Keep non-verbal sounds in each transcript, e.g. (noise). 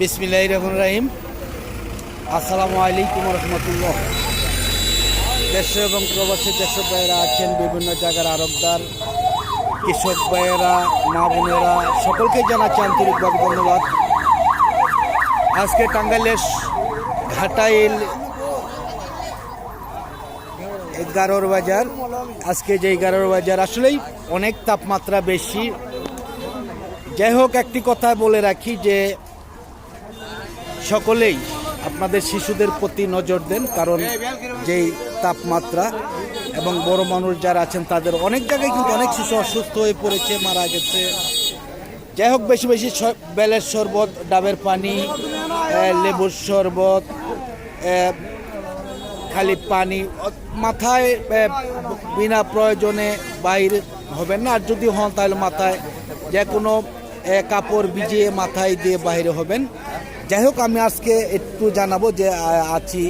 বিসমিল্লাহ রহমান রাহিম। আসসালামু আলাইকুম রহমতুল্লাহ। দেশ এবং প্রবাসী দেশের ভাইয়েরা আছেন বিভিন্ন জায়গার আরবদার, কৃষক ভাইয়েরা, মা বোনেরা, সকলকে জানাচ্ছি আন্তরিকভাবে ধন্যবাদ। আজকে টাঙ্গাইলের ঘাটাইল এগারোর বাজার, আজকে যে এগারোর বাজার, আসলেই অনেক তাপমাত্রা বেশি। যাই হোক, একটি কথা বলে রাখি যে সকলেই আপনাদের শিশুদের প্রতি নজর দেন, কারণ যেই তাপমাত্রা এবং বড় মানুষ যারা আছেন তাদের অনেক জায়গায় কিন্তু অনেক শিশু অসুস্থ হয়ে পড়েছে, মারা গেছে। যাই হোক, বেশি বেশি বেলের শরবত, ডাবের পানি লেবুর শরবত খালি পানি মাথায় বিনা প্রয়োজনে বাইরে হবেন না। আর যদি হন তাহলে মাথায় যে কোনো কাপড় ভিজিয়ে মাথায় দিয়ে বাইরে হবেন। যাই হোক আমি আজকে একটু জানাব যে আছি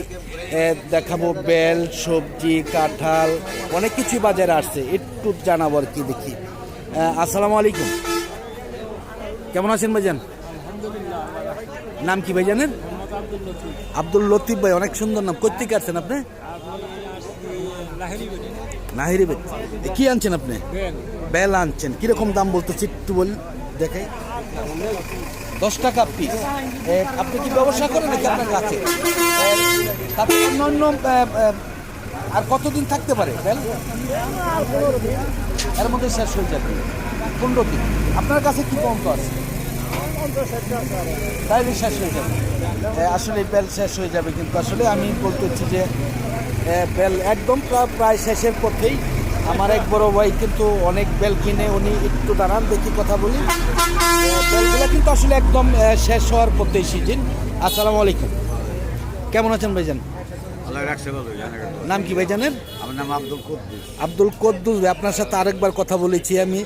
দেখাবো বেল সবজি কাঁঠাল অনেক কিছুই বাজারে আসছে। একটু জানাব আর কি দেখি। আসসালামু আলাইকুম। কেমন আছেন ভাইজান? নাম কি ভাইজানের? আব্দুল লতিফ ভাই অনেক সুন্দর নাম। কোথেকে আসছেন আপনি? নাহিরি বেদ এ, কি আনছেন আপনি? বেল আনছেন। কীরকম দাম বলতেছি একটু বল দেখাই। দশ টাকা পিস আপনি কি ব্যবসা করেন নাকি আপনার কাছে? তারপর অন্য আর কতদিন থাকতে পারে? এর মধ্যে শেষ হয়ে যাবে। পনেরো দিন। আপনার কাছে কি পর্যন্ত আছে? তাইলে শেষ হয়ে যাবে। আসলে বেল শেষ হয়ে যাবে, কিন্তু আসলে আমি বলতেছি যে বেল একদম প্রায় শেষের পথেই আমার এক বড় ভাই কিন্তু অনেক বেল কিনে উনি একটু দাঁড়ান দেখি কথা বলি। বেলগুলো কিন্তু আসলে একদম শেষ হওয়ার পথেই সিজন আসসালামু আলাইকুম। কেমন আছেন ভাইজান? নাম কি ভাইজানের? আমার নাম আব্দুল কুদ্দুস। আব্দুল কদ্দুস ভাই আপনার সাথে আরেকবার কথা বলেছি আমি।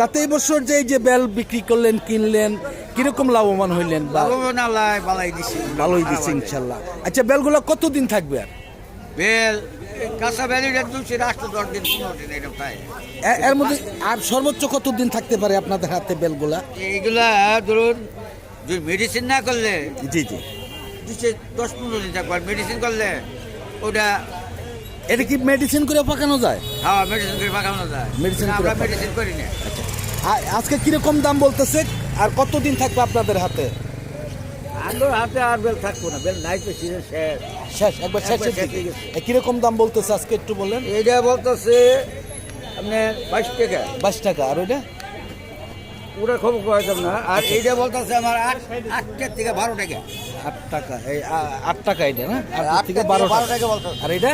তাতে বছর যে এই যে বেল বিক্রি করলেন কিনলেন কীরকম লাভবান হইলেন দিছি। ভালোই দিচ্ছে ইনশাল্লাহ। আচ্ছা বেলগুলো কতদিন থাকবে আর? বেল কাঁচা এটা দুশো রাষ্ট্র দশ দিন পনেরো দিন এরকম তাই এর মধ্যে আর সর্বোচ্চ কতদিন থাকতে পারে আপনাদের হাতে বেলগুলা? এইগুলা ধরুন যদি মেডিসিন না করলে জি জি। দুশো দশ পনেরো দিন থাকবে মেডিসিন করলে ওটা এটা কি মেডিসিন করে পাকানো যায়? হ্যাঁ মেডিসিন করে পাকানো যায়। করে আমরা মেডিসিন করি না। আজকে কীরকম দাম বলতেছে আর কতদিন থাকবে আপনাদের হাতে? আলোর হাতে আর বেল থাকব না বেল নাই তো সিজন শেষ। শেষ একবার শেষের দিকে। হয়ে কীরকম দাম বলতেছে আজকে একটু বললেন? এইটা বলতেছে আপনার বাইশ টাকা। বাইশ টাকা আর ওইটা? পুরো খবর কয়েছিলাম না। আর এইটা বলতেছে আমার আট আটটার থেকে বারো টাকা। আট টাকা এই আট টাকা এটা না? আট আট থেকে বারো টাকা। টাকা বলতেছে। আর এটা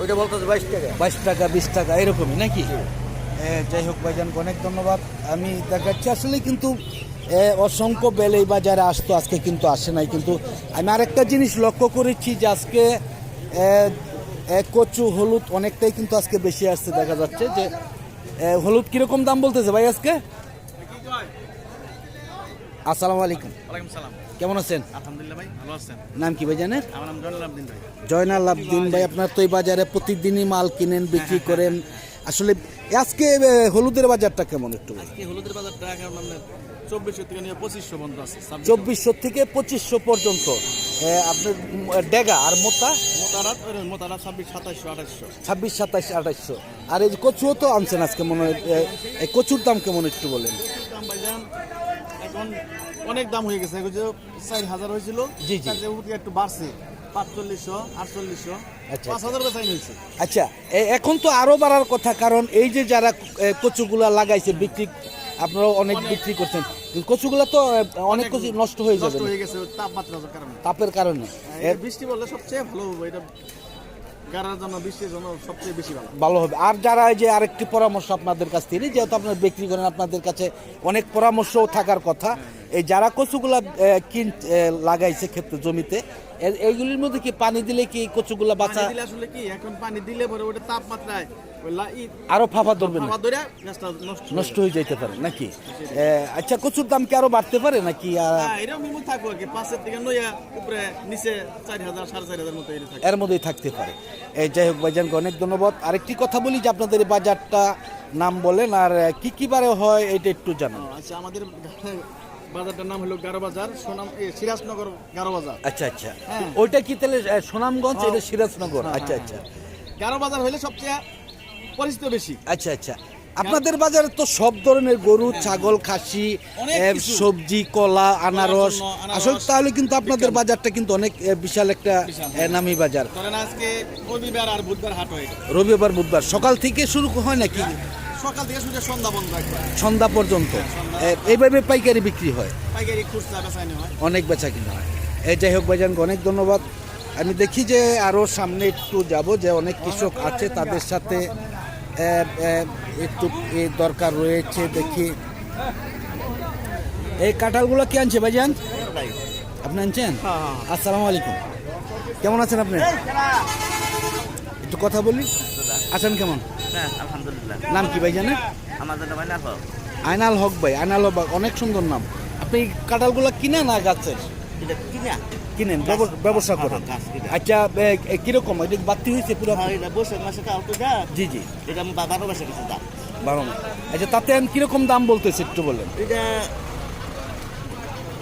ওইটা বলতেছে বাইশ টাকা। বাইশ টাকা বিশ টাকা এরকমই নাকি? যাই হোক ভাইজানকে অনেক ধন্যবাদ। আমি দেখাচ্ছি আসলে কিন্তু অসংখ্য বেল এই বাজারে আসতো আজকে কিন্তু আসে নাই। কিন্তু আমি আরেকটা জিনিস লক্ষ্য করেছি যে আজকে কচু হলুদ অনেকটাই কিন্তু আজকে বেশি আসছে দেখা যাচ্ছে যে হলুদ কীরকম দাম বলতেছে ভাই আজকে? আসসালামু আলাইকুম। কেমন আছেন? আলহামদুলিল্লাহ ভাই ভালো আছেন? নাম কি ভাইজানের আমার নাম জয়নাল আবদিন ভাই। জয়নাল আবদিন ভাই আপনার তো এই বাজারে প্রতিদিনই মাল কিনেন বিক্রি করেন। আসলে আজকে হলুদের বাজারটা কেমন একটু বলুন? হলুদের বাজারটা এখন মানে চব্বিশশো থেকে নিয়ে পঁচিশশো পর্যন্ত আছে চব্বিশশো থেকে পঁচিশশো পর্যন্ত। আপনার ডেগা আর মোতা মোতারাত ওই ছাব্বিশ সাতাশশো আঠাশশো ছাব্বিশ সাতাইশ আঠাইশশো। আর এই যে কচুও তো আনছেন আজকে মনে হয় এই কচুর দাম কেমন একটু বলেন? এখন অনেক দাম হয়ে গেছে। চার হাজার হয়েছিল জি, জি। একটু বাড়ছে। আচ্ছা, আচ্ছা। এ- এখন তো আরও বাড়ার কথা কারণ এই যে যারা কচুগুলা লাগাইছে বিক্রি আপনারা অনেক বিক্রি করছেন। কচুগুলা তো অনেক কচু নষ্ট হয়ে যাবে হয়ে তাপের কারণে। বৃষ্টি বললে সবচেয়ে ভালো এটা ভালো। হবে। আর যারা এই যে আরেকটি পরামর্শ আপনাদের কাছ থেকে যেহেতু আপনারা বিক্রি করেন আপনাদের কাছে অনেক পরামর্শও থাকার কথা এই যারা কচুগুলা কিন লাগাইছে ক্ষেত্রে জমিতে এইগুলির মধ্যে কি পানি দিলে কি কচুগুলা বাঁচা দিলে আসলে কি এখন পানি দিলে পরে ওটা তাপমাত্রায় আরও ফাফা ধরবে না? নষ্ট হয়ে যাইতে পারে নাকি? আচ্ছা কচুর দাম কি আরও বাড়তে পারে নাকি এর মধ্যেই থাকতে পারে। এই যাই হোক ভাইজানকে অনেক ধন্যবাদ। আরেকটি কথা বলি যে আপনাদের বাজারটা নাম বলেন আর কি কি বারে হয় এটা একটু জানান। আচ্ছা আমাদের বাজারটার নাম হলো গারো বাজার সোনাম সিরাজনগর গারো বাজার। আচ্ছা আচ্ছা। হ্যাঁ। ওইটা কি তাহলে সোনামগঞ্জ এটা সিরাজনগর? আচ্ছা আচ্ছা। গারো বাজার হলে সবচেয়ে পরিচিত বেশি। আচ্ছা আচ্ছা। আপনাদের বাজারে তো সব ধরনের গরু ছাগল খাসি সবজি কলা আনারস। আসলে তাহলে কিন্তু আপনাদের বাজারটা কিন্তু অনেক বিশাল একটা নামি বাজার। আজকে রবিবার আর বুধবার হাট হয় রবিবার বুধবার। সকাল থেকে শুরু হয় নাকি? সকাল থেকে সন্ধ্যা বন্ধ একবার। সন্ধ্যা পর্যন্ত। এইভাবে পাইকারি বিক্রি হয়। পাইকারি খুচরা হয়। অনেক বেচা কিনা হয়। এই যাই হোক ভাইজানকে অনেক ধন্যবাদ। আমি দেখি যে আরও সামনে একটু যাব যে অনেক কৃষক আছে তাদের সাথে একটু এ, দরকার রয়েছে দেখি। এই কাঁঠালগুলো কি আনছে ভাইজান? আপনি আনছেন? আসসালামু আলাইকুম। কেমন আছেন আপনি? একটু কথা বলি। আছেন কেমন? হ্যাঁ আলহামদুলিল্লাহ। নাম কি আমাদের নাম আইনাল হক। আইনাল হক ভাই আইনাল হক ভাই, অনেক সুন্দর নাম। আপনি কাঁঠালগুলো কিনে না গাছের? এটা কিনা। কিনেন ব্যব- ব্যবসা করেন। গাছ আচ্ছা কীরকম? এটা বাড়তি হয়েছে পুরো? হ্যাঁ মাসে তো যা। জি জি। এটা বারো মাসে কিছু দাম। বারো মাস। আচ্ছা তাতে আমি কীরকম দাম বলতেছে একটু বলেন। এটা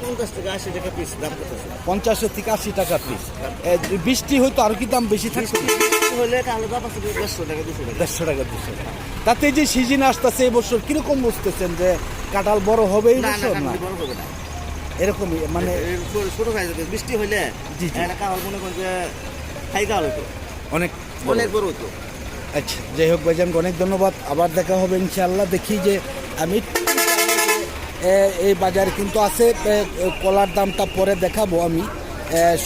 পঞ্চাশ টাকা আশি টাকা পিস দাম করতেছে। পঞ্চাশের থেকে আশি টাকা পিস বৃষ্টি হয়তো আরও কি দাম বেশি থাকছে হলে কালো দাম আছে দেড়শো টাকা দুশো টাকা। দেড়শো টাকা দুশো টাকা। তাতে যে সিজন আসতেছে এবছর কীরকম বুঝতেছেন যে কাঁঠাল বড় হবে এই বছর? না। বড় হবে না। এরকমই মানে ছোট- যাবে। বৃষ্টি জি। একটা কাহল মনে করেন যে খাই কাহল হতো অনেক অনেক বড় হতো আচ্ছা যাই হোক ভাইজানকে অনেক ধন্যবাদ। আবার দেখা হবে ইনশাআল্লাহ। দেখি যে আমি এই বাজারে কিন্তু আছে। কলার দামটা পরে দেখাবো আমি।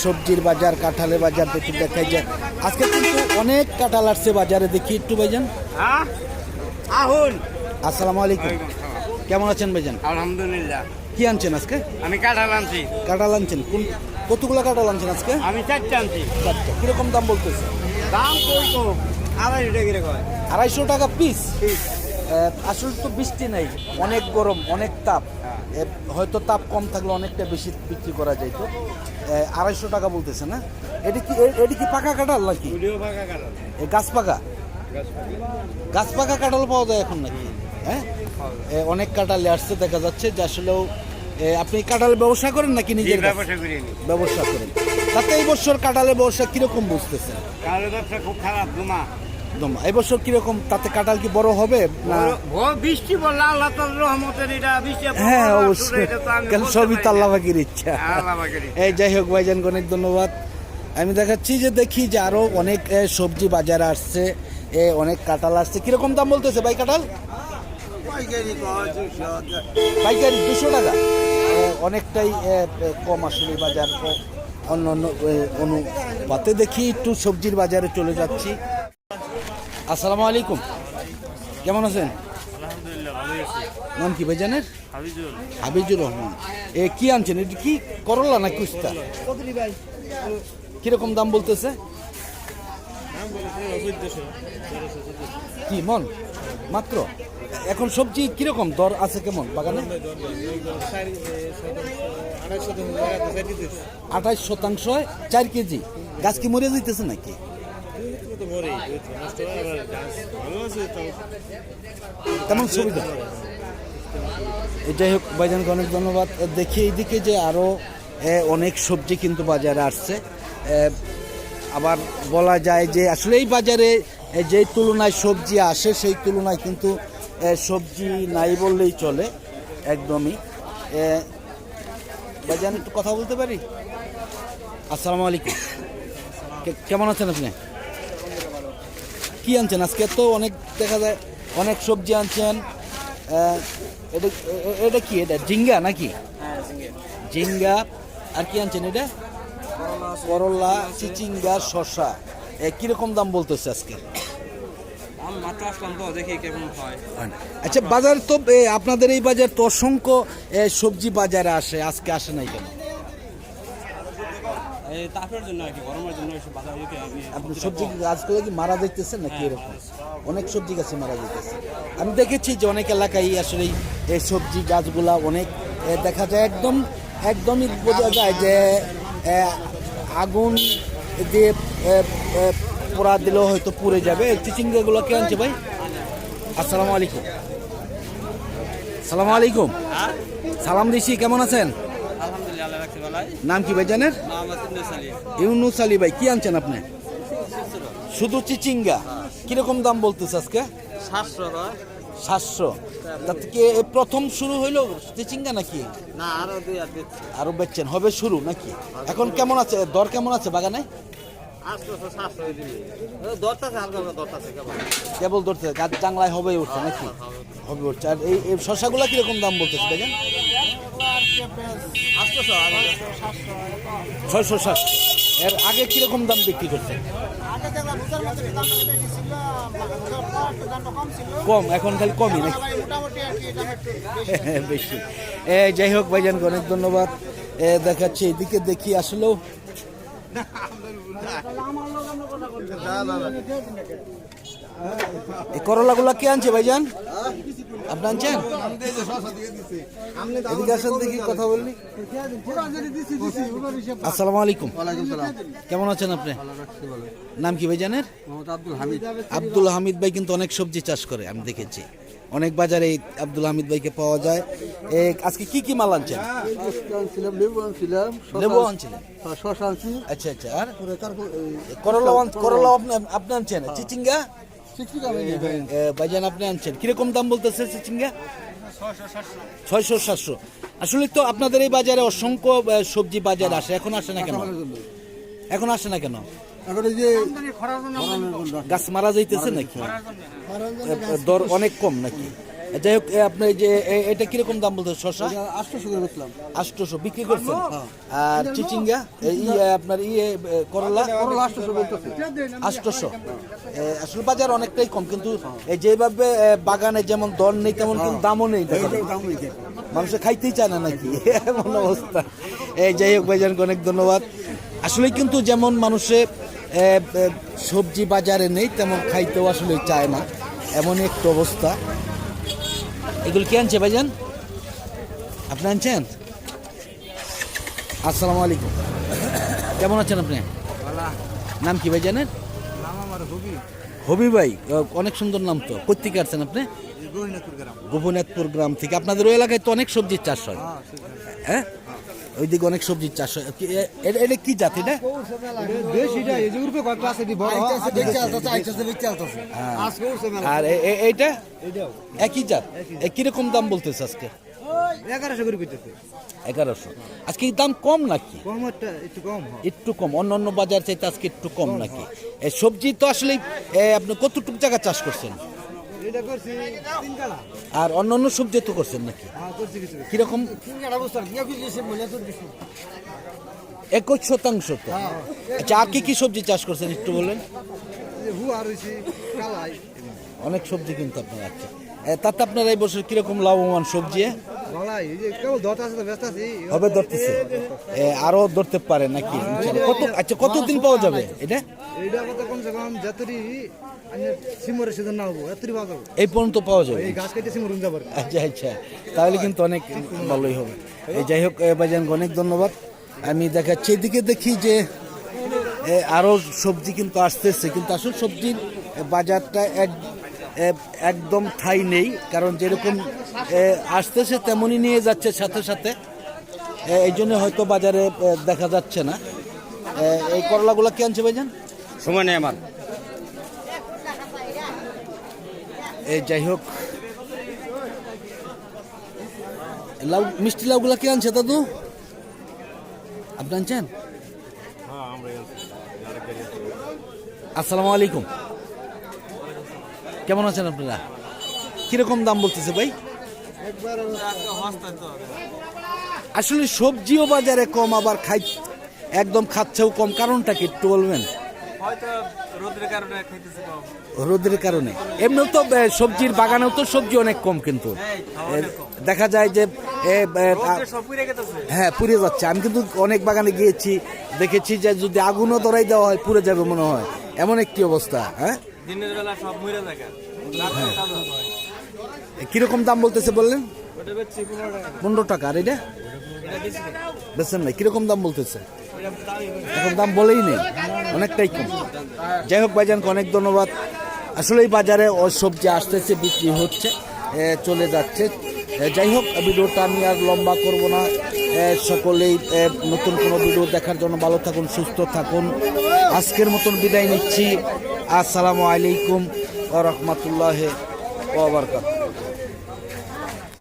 সবজির বাজার কাঁঠালের বাজার দেখি দেখাই যে। আজকে কিন্তু অনেক কাঁঠাল আসছে বাজারে দেখি একটু ভাইজান। আহুন আসসালামু আলাইকুম। কেমন আছেন ভাইজান? আলহামদুলিল্লাহ। কি আনছেন আজকে? আমি কাঁঠাল আনছি। কাঁঠাল আনছেন। কোন কতগুলো কাঁঠাল আনছেন আজকে? আমি চারটে আনছি। চারটা। কীরকম দাম বলতেছে? দাম কই কম? আড়াইশো টাকা আড়াইশো টাকা পিস পিস আসলে তো বৃষ্টি নাই অনেক গরম অনেক তাপ। হয়তো তাপ কম থাকলে অনেকটা বেশি বিক্রি করা যেত এ, আড়াইশো টাকা বলতেছে না? এটি কি এটি কি পাকা কাঁঠাল নাকি? গাছ পাকা? গাছ পাকা। কাঁঠাল পাওয়া যায় এখন নাকি? হ্যাঁ? অনেক কাঁঠালে আসছে দেখা যাচ্ছে যে আসলেও আপনি কাঁঠালের ব্যবসা করেন নাকি নিজের ব্যবসা ব্যবসা করেন। তাতে এই বছর কাঁঠালের ব্যবসা কীরকম বুঝতেছেন? ব্যবসা খুব খারাপ জমা দমা এই কীরকম তাতে কাঁঠাল কি বড় হবে না? বৃষ্টি বললে আল্লাহ রহমতের এটা বৃষ্টি হ্যাঁ অবশ্যই। কারণ সবই তো আল্লাহ পাখির ইচ্ছা। এই যাই হোক ভাইজান অনেক ধন্যবাদ। আমি দেখাচ্ছি যে দেখি যে আরও অনেক সবজি বাজারে আসছে এ অনেক কাঁঠাল আসছে। কীরকম দাম বলতেছে ভাই কাঁঠাল? পাইকারি দুশো টাকা। অনেকটাই কম আসলে বাজার অন্য অন্য অনুপাতে দেখি একটু সবজির বাজারে চলে যাচ্ছি। আসসালামু আলাইকুম। কেমন আছেন? নাম কি ভাইজানের? হাবিজুর। রহমান। এ কি আনছেন? এটি কি করলা না কুস্তা? কীরকম দাম বলতেছে? কি মন? মাত্র? এখন সবজি কীরকম? দর আছে কেমন বাগানে? আঠাইশ শতাংশ চার কেজি। গাছ কি মরে যেতেছে নাকি? তেমন সুবিধা। এ যাই হোক ভাইজানকে অনেক ধন্যবাদ। দেখি এইদিকে যে আরও অনেক সবজি কিন্তু বাজারে আসছে। আবার বলা যায় যে আসলে এই বাজারে যেই তুলনায় সবজি আসে, সেই তুলনায় কিন্তু সবজি নাই বললেই চলে, একদমই। ভাইজান একটু কথা বলতে পারি? আসসালামু আলাইকুম। কেমন আছেন আপনি? কি আনছেন? আজকে তো অনেক দেখা যায় অনেক সবজি আনছেন এটা এটা কি? এটা জিঙ্গা নাকি? জিঙ্গা আর কি আনছেন এটা? করলা চিচিঙ্গা শশা কীরকম দাম বলতেছে আজকে? হয়। আচ্ছা বাজার তো আপনাদের এই বাজার তো অসংখ্য সবজি বাজারে আসে আজকে আসে নাই কেন? তাপের জন্য আর কি গরমের জন্য এসব বাজার দিতে আমি আপনি সবজি গাছগুলো কি মারা নাকি এরকম? অনেক সবজি গাছে মারা আমি দেখেছি যে অনেক এলাকায় আসলে এই সবজি গাছগুলা অনেক দেখা যায় একদম একদমই বোঝা যায় যে আগুন দিয়ে পোড়া দিলেও হয়তো পুড়ে যাবে। চিচিঙ্গাগুলো কে আনছে ভাই? আসসালামু আলাইকুম। সালাম আলাইকুম। সালাম দিছি কেমন আছেন আলহামদুলিল্লাহ আল্লাহ রাখতে ভালাই নাম কি ইবনুস আলী। ইউনুস আলী ভাই কি আনছেন আপনি? শুধু চিচিঙ্গা? কীরকম দাম বলতেছে আজকে? সাতশো সাতশো। তাতে কি প্রথম শুরু হইল চিচিঙ্গা নাকি? না আরও বেচছেন হবে শুরু নাকি? এখন কেমন আছে? দর কেমন আছে বাগানে? কেবল ধরতে গাছ চাংলায় হবে উঠছে নাকি? হবে। উঠছে। আর এই শশাগুলা কীরকম দাম বলতেছে দেখেন ছয়শো সাতশো। এর আগে কীরকম দাম বিক্রি করছে কম, এখন খালি কমই নাকি? (laughs) বেশি। যাই হোক ভাইজান অনেক ধন্যবাদ। দেখাচ্ছি, এদিকে দেখি আসলেও করলাগুলা কে আনছে ভাইজান? আপনি আনছেন এদিকে আসেন দেখি কথা বললি আসসালামু আলাইকুম। কেমন আছেন আপনি? নাম কি ভাইজানের? আব্দুল হামিদ আব্দুল হামিদ ভাই কিন্তু অনেক সবজি চাষ করে আমি দেখেছি। অনেক বাজারে এই আব্দুল হামিদ ভাইকে পাওয়া যায়। আজকে কি কি মাল আনছেন? লেবু আনছিলাম লেবু আনছিলেন? শশা আনছি আচ্ছা আচ্ছা। আর? করলা করলা আপনি- আপনি আনছেন? চিচিঙ্গা? এ, ভাইজান আপনি আনছেন। কীরকম দাম বলতেছে চিচিঙ্গা ছয়শো সাতশো। আসলে তো আপনাদের এই বাজারে অসংখ্য সবজি বাজার আসে। এখন আসে না কেন? এখন আসে না কেন? গাছ মারা যাইতেছে নাকি? দর অনেক কম নাকি? যাই হোক আপনি যে এটা কীরকম দাম বলতে শশা আটশোশো করে বেচলাম। আটশোশো বিক্রি করছেন? আর চিচিঙ্গা? এই ই, আপনার ইয়ে করলা? করলা আটশোশো আটশোশো। আসলে বাজার অনেকটাই কম কিন্তু এই যেভাবে বাগানে যেমন দর নেই তেমন কিন্তু দামও নেই। মানুষে খাইতেই চায় না নাকি? এমন অবস্থা। এই যাই হোক ভাইজানকে অনেক ধন্যবাদ। আসলে কিন্তু যেমন মানুষে সবজি বাজারে নেই তেমন খাইতেও আসলে চায় না। এমন একটু অবস্থা। এগুলো কে আনছে ভাইজান? আপনি আনছেন? আসসালামু আলাইকুম। কেমন আছেন আপনি? নাম কি ভাইজানের? হবি। ভাই অনেক সুন্দর নাম তো। কোথেকে আসছেন আপনি? গোপীনাথপুর গ্রাম। থেকে। আপনাদের ওই এলাকায় তো অনেক সবজির চাষ হয়। হ্যাঁ? ওইদিকে অনেক সবজির চাষ হয়। এটা কি জাত এটা আর এইটা? একই জাত? কীরকম দাম বলতেছে আজকে? এগারোশো। আজকে দাম কম নাকি? কম একটু কম। অন্য অন্য বাজার চাইতে আজকে একটু কম নাকি? সবজি তো আসলে আপনি কতটুকু জায়গা চাষ করছেন এটা করছি তিন কালা আর অন্য অন্য সবজি তো করছেন নাকি? হ্যাঁ কীরকম? একুশ শতাংশ তো। আচ্ছা আর কি কি সবজি চাষ করছেন একটু বলেন? অনেক সবজি কিন্তু আপনার আছে। তাতে আপনার এই বছর কীরকম লাভবান সবজি? হবে ধরতেছে। আরও ধরতে পারে নাকি? কত আচ্ছা কতদিন পাওয়া যাবে এটা? যাব এই পর্যন্ত পাওয়া যাবে। এই গাছ কেটে সিমর যাবার। আচ্ছা আচ্ছা তাহলে কিন্তু অনেক ভালোই হবে। এই যাই হোক ভাইজানকে অনেক ধন্যবাদ। আমি দেখাচ্ছি এদিকে দেখি যে আরও সবজি কিন্তু আসতেছে কিন্তু আসলে সবজির বাজারটা এক একদম ঠাই নেই কারণ যেরকম আসতেছে তেমনই নিয়ে যাচ্ছে সাথে সাথে। এই জন্য হয়তো বাজারে দেখা যাচ্ছে না। এই করলাগুলো কে আনছে ভাইজান? সময় নেই আমার এই যাই হোক। লাউ, মিষ্টি লাউগুলা কে আনছে, দাদু? আপনি আনছেন? আসসালামু আলাইকুম কেমন আছেন আপনারা? কীরকম দাম বলতেছে ভাই? আসলে সবজিও বাজারে কম, আবার খাই, একদম খাচ্ছেও কম, কারণটা কি একটু বলবেন? হয়তো রোদের কারণে এমনিও তো সবজির বাগানেও তো সবজি অনেক কম কিন্তু। দেখা যায় যে হ্যাঁ পুড়ে যাচ্ছে। আমি কিন্তু অনেক বাগানে গিয়েছি দেখেছি যে যদি আগুনও ধরাই দেওয়া হয় পুড়ে যাবে মনে হয়। এমন একটি অবস্থা হ্যাঁ? দিনের বেলা সব মরে থাকে কীরকম দাম বলতেছে বললেন? পনেরো টাকা। আর এটা? বেছেন নাই কীরকম দাম বলতেছে? এখন দাম বলেই নেই অনেকটাই কম। যাই হোক ভাইজানকে অনেক ধন্যবাদ। আসলে এই বাজারে ও সবজি আসতেছে, বিক্রি হচ্ছে চলে যাচ্ছে। যাই হোক, ভিডিওটা আমি আর লম্বা করব না। সকলেই নতুন কোনো ভিডিও দেখার জন্য ভালো থাকুন, সুস্থ থাকুন। আজকের মতন বিদায় নিচ্ছি। আসসালামু আলাইকুম রহমতুল্লাহ ওবরকাত